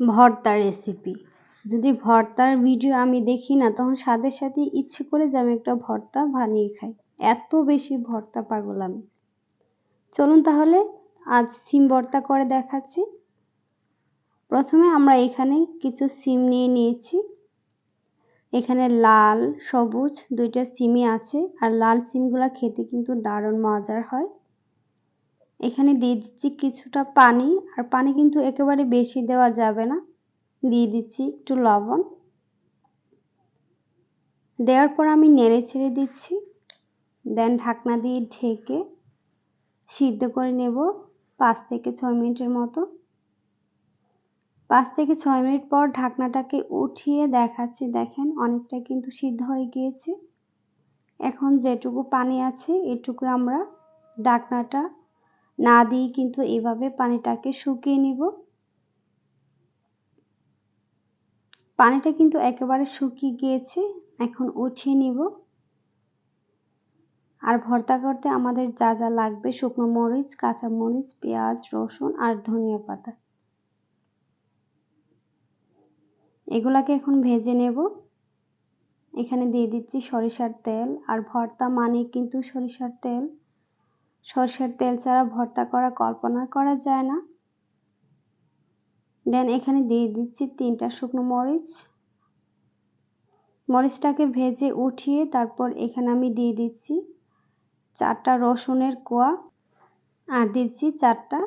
ভর্তা রেসিপি যদি ভর্তার ভিডিও আমি দেখি না, তখন সাথে সাথে ইচ্ছে করে যে আমি একটা ভর্তা বানিয়ে খাই। এত বেশি ভর্তা পাগল আমি। চলুন তাহলে আজ সিম ভর্তা করে দেখাচ্ছি। প্রথমে আমরা এখানে কিছু সিম নিয়ে নিয়েছি। এখানে লাল, সবুজ দুইটা সিমই আছে, আর লাল সিমগুলো খেতে কিন্তু দারুণ মজার হয়। এখানে দিয়ে দিচ্ছি কিছুটা পানি, আর পানি কিন্তু একেবারে বেশি দেওয়া যাবে না। দিয়ে দিচ্ছি একটু লবণ। দেওয়ার পর আমি নেড়ে ছেড়ে দিচ্ছি। দেন ঢাকনা দিয়ে ঢেকে সিদ্ধ করে নেব পাঁচ থেকে ছয় মিনিটের মতো। পাঁচ থেকে ছয় মিনিট পর ঢাকনাটাকে উঠিয়ে দেখাচ্ছি। দেখেন অনেকটা কিন্তু সিদ্ধ হয়ে গিয়েছে। এখন যেটুকু পানি আছে, এটুকু আমরা ঢাকনাটা না দিয়ে কিন্তু এভাবে পানিটাকে শুকিয়ে নিব। পানিটা কিন্তু একেবারে শুকিয়ে গিয়েছে, এখন উঠিয়ে নিব। আর ভর্তা করতে আমাদের যা যা লাগবে, শুকনো মরিচ, কাঁচা মরিচ, পেঁয়াজ, রসুন আর ধনিয়া পাতা। এগুলাকে এখন ভেজে নেব। এখানে দিয়ে দিচ্ছি সরিষার তেল। আর ভর্তা মানে কিন্তু সরিষার তেল। সরষের তেল ছাড়া ভর্তা করা কল্পনা করা যায় না। দেন এখানে দিয়ে দিচ্ছি তিনটা শুকনো মরিচ। মরিচটাকে ভেজে উঠিয়ে তারপর এখানে আমি দিয়ে দিচ্ছি চারটা রসুনের কোয়া আর দিচ্ছি চারটা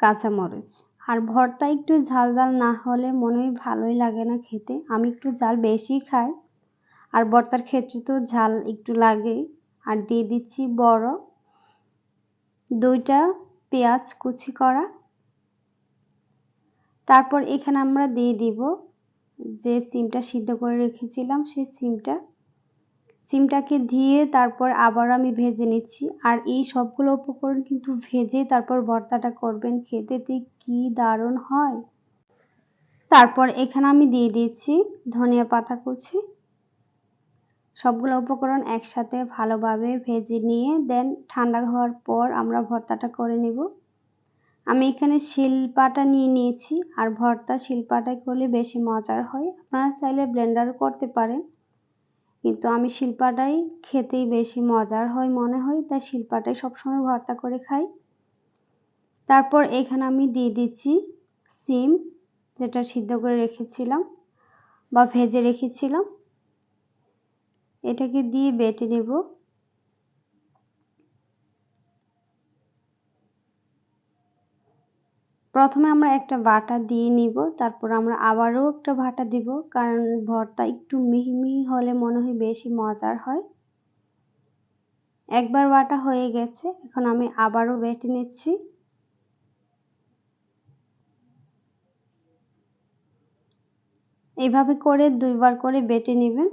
কাঁচা মরিচ। আর ভর্তা একটু ঝাল ঝাল না হলে মনে হয় ভালোই লাগে না খেতে। আমি একটু ঝাল বেশি খাই। আর ভর্তার ক্ষেত্রে তো ঝাল একটু লাগে আর দিয়ে দিচ্ছি বড় দুইটা পেঁয়াজ কুচি করা। তারপর এখানে আমরা দিয়ে দিব যে সিমটা সিদ্ধ করে রেখেছিলাম, সেই সিমটা। সিমটাকে দিয়ে তারপর আবার আমি ভেজে নিচ্ছি। আর এই সবগুলো উপকরণ কিন্তু ভেজে তারপর ভর্তাটা করবেন, খেতে কি দারুণ হয়। তারপর এখানে আমি দিয়ে দিচ্ছি ধনিয়া পাতা কুচি। সবগুলো উপকরণ একসাথে ভালোভাবে ভেজে নিয়ে দেন ঠান্ডা হওয়ার পর আমরা ভর্তাটা করে নেব। আমি এখানে শিলপাটা নিয়ে নিয়েছি, আর ভর্তা শিলপাটায় করলে বেশি মজার হয়। আপনারা চাইলে ব্লেন্ডারও করতে পারেন, কিন্তু আমি শিলপাটাই খেতেই বেশি মজার হয় মনে হয়, তাই শিলপাটাই সবসময় ভর্তা করে খাই। তারপর এখানে আমি দিয়ে দিচ্ছি সিম, যেটা সিদ্ধ করে রেখেছিলাম, বা ভেজে রেখেছিলাম। এটাকে দিয়ে বেটে নেব। প্রথমে আমরা একটা বাটা দিয়ে নিব, তারপর আমরা আবারও একটা বাটা দিব, কারণ ভর্তা একটু মিহি মিহি হলে মনে হয় বেশি মজার হয়। একবার বাটা হয়ে গেছে, এখন আমি আবারও বেটে নিচ্ছি। এভাবে করে দুইবার করে বেটে নেবেন।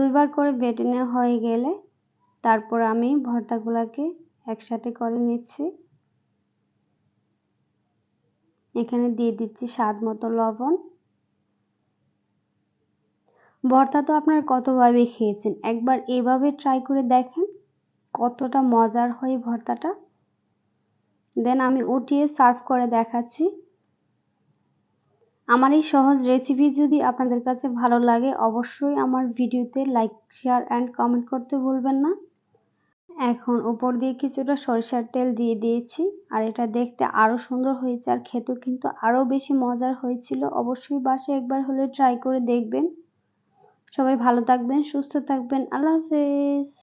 দুইবার করে বেটে নেওয়া হয়ে গেলে তারপর আমি ভর্তাগুলোকে একসাথে করে নিচ্ছি। এখানে দিয়ে দিচ্ছি স্বাদ মতো লবণ। ভর্তা তো আপনারা কতভাবে খেয়েছেন? একবার এভাবে ট্রাই করে দেখেন কতটা মজার হয় ভর্তাটা। দেন আমি উঠিয়ে সার্ভ করে দেখাচ্ছি। আমার এই সহজ রেসিপি যদি আপনাদের কাছে ভালো লাগে, অবশ্যই আমার ভিডিওতে লাইক শেয়ার অ্যান্ড কমেন্ট করতে ভুলবেন না। এখন উপর দিয়ে কিছুটা সরিষার তেল দিয়ে দিয়েছি, আর এটা দেখতে আরও সুন্দর হয়েছে আর খেতেও কিন্তু আরও বেশি মজার হয়েছিল। অবশ্যই বাসায় একবার হলে ট্রাই করে দেখবেন। সবাই ভালো থাকবেন, সুস্থ থাকবেন, আল্লাহ হাফেজ।